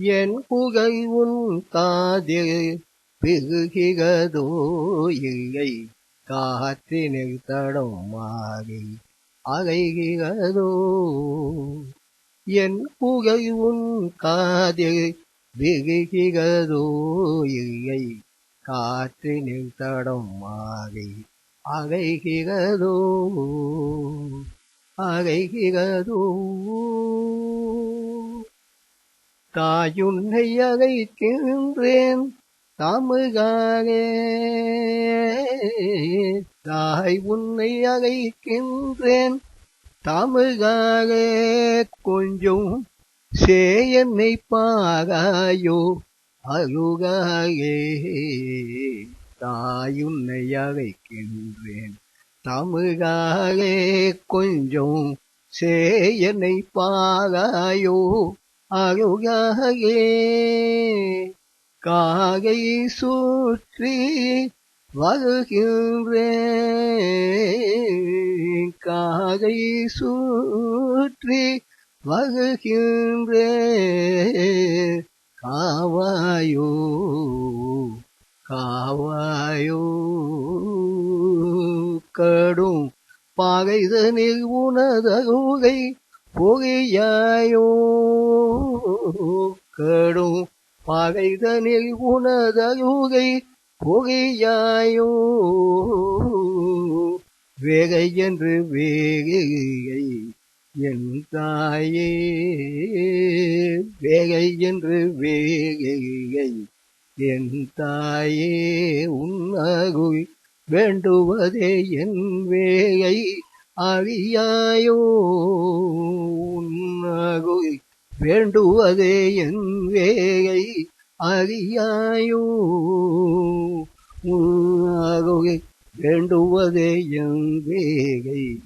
என் புகை உன் காதில் பெருகிறதோ இல்லை. காற்றினில் தடம் மாறி அலைகிறதோ. என் புகை உன் காதில் பெருகிறதோ இல்லை. காற்றினில் தடம் மாறி அலைகிறதோ. அலைகிறதோ. தாயுன்னை அழைக்கின்றேன். தமிழாரே தாய் உன்னை அழைக்கின்றேன். தமிழாரே கொஞ்சம் சேயன்னை பாராயோ அருகாரே தாயுன்னை அழைக்கின்றேன். தமிழாரே கொஞ்சம் சேயனை பாராயோ அருகே காகை சூற்றி வருகின்றேன் காகை சூற்றி வருகின்றேன் காவாயோ காவாயோ கடும் பாகைதனில் உனதருகை பொறியாயோ கடும் பகைதனில் உனதயுகை பொறியாயோ வேகை என்று வேகையை என் தாயே. வேகை என்று வேகையை என் தாயே. உன்னகுள் வேண்டுவதே என் வேகை. அறியாயோ? உன்னகுள் வேண்டுவதே என் வேகை அறியாயோ? உன்னகுள் வேண்டுவதே என் வேகை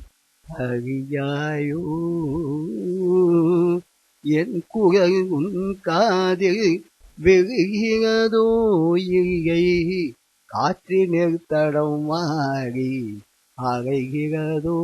அறியாயோ? என் குரல் உன் காதில் வெறுகிறதோ இல்லை. காற்றினில் தடம் மாறி அறைகிறதோ?